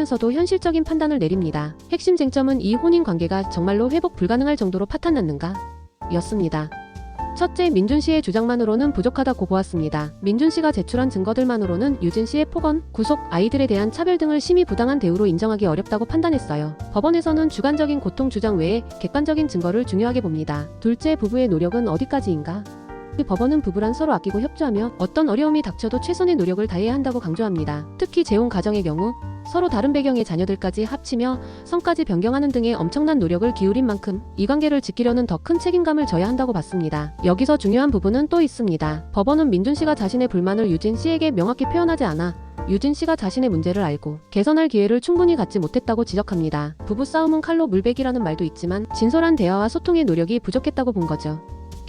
면서도 현실적인 판단을 내립니다. 핵심 쟁점은 이 혼인 관계가 정말로 회복 불가능할 정도로 파탄났는가? 였습니다. 첫째, 민준 씨의 주장만으로는 부족하다고 보았습니다. 민준 씨가 제출한 증거들만으로는 유진 씨의 폭언, 구속, 아이들에 대한 차별 등을 심히 부당한 대우로 인정하기 어렵다고 판단했어요. 법원에서는 주관적인 고통 주장 외에 객관적인 증거를 중요하게 봅니다. 둘째, 부부의 노력은 어디까지인가? 그 법원은 부부란 서로 아끼고 협조하며 어떤 어려움이 닥쳐도 최선의 노력을 다해야 한다고 강조합니다. 특히 재혼 가정의 경우 서로 다른 배경의 자녀들까지 합치며 성까지 변경하는 등의 엄청난 노력을 기울인 만큼 이 관계를 지키려는 더 큰 책임감을 져야 한다고 봤습니다. 여기서 중요한 부분은 또 있습니다. 법원은 민준 씨가 자신의 불만을 유진 씨에게 명확히 표현하지 않아 유진 씨가 자신의 문제를 알고 개선할 기회를 충분히 갖지 못했다고 지적합니다. 부부 싸움은 칼로 물베기라는 말도 있지만 진솔한 대화와 소통의 노력이 부족했다고 본 거죠.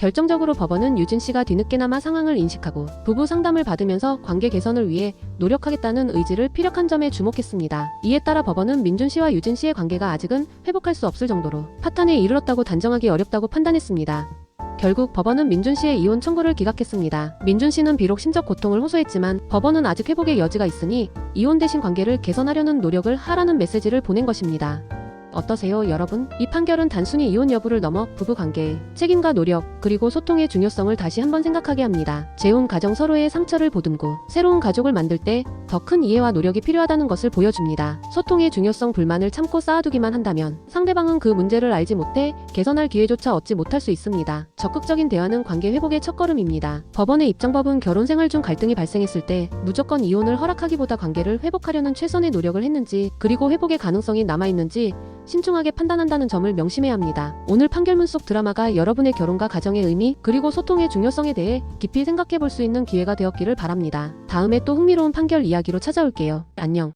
결정적으로 법원은 유진 씨가 뒤늦게나마 상황을 인식하고 부부 상담을 받으면서 관계 개선을 위해 노력하겠다는 의지를 피력한 점에 주목했습니다. 이에 따라 법원은 민준 씨와 유진 씨의 관계가 아직은 회복할 수 없을 정도로 파탄에 이르렀다고 단정하기 어렵다고 판단했습니다. 결국 법원은 민준 씨의 이혼 청구를 기각했습니다. 민준 씨는 비록 심적 고통을 호소했지만 법원은 아직 회복의 여지가 있으니 이혼 대신 관계를 개선하려는 노력을 하라는 메시지를 보낸 것입니다. 어떠세요, 여러분? 이 판결은 단순히 이혼 여부를 넘어 부부 관계의 책임과 노력, 그리고 소통의 중요성을 다시 한번 생각하게 합니다. 재혼 가정 서로의 상처를 보듬고 새로운 가족을 만들 때 더 큰 이해와 노력이 필요하다는 것을 보여줍니다. 소통의 중요성 불만을 참고 쌓아두기만 한다면 상대방은 그 문제를 알지 못해 개선할 기회조차 얻지 못할 수 있습니다. 적극적인 대화는 관계 회복의 첫걸음입니다. 법원의 입장법은 결혼 생활 중 갈등이 발생했을 때 무조건 이혼을 허락하기보다 관계를 회복하려는 최선의 노력을 했는지 그리고 회복의 가능성이 남아있는지 신중하게 판단한다는 점을 명심해야 합니다. 오늘 판결문 속 드라마가 여러분의 결혼과 가정의 의미 그리고 소통의 중요성에 대해 깊이 생각해 볼 수 있는 기회가 되었기를 바랍니다. 다음에 또 흥미로운 판결 이야기로 찾아올게요. 안녕.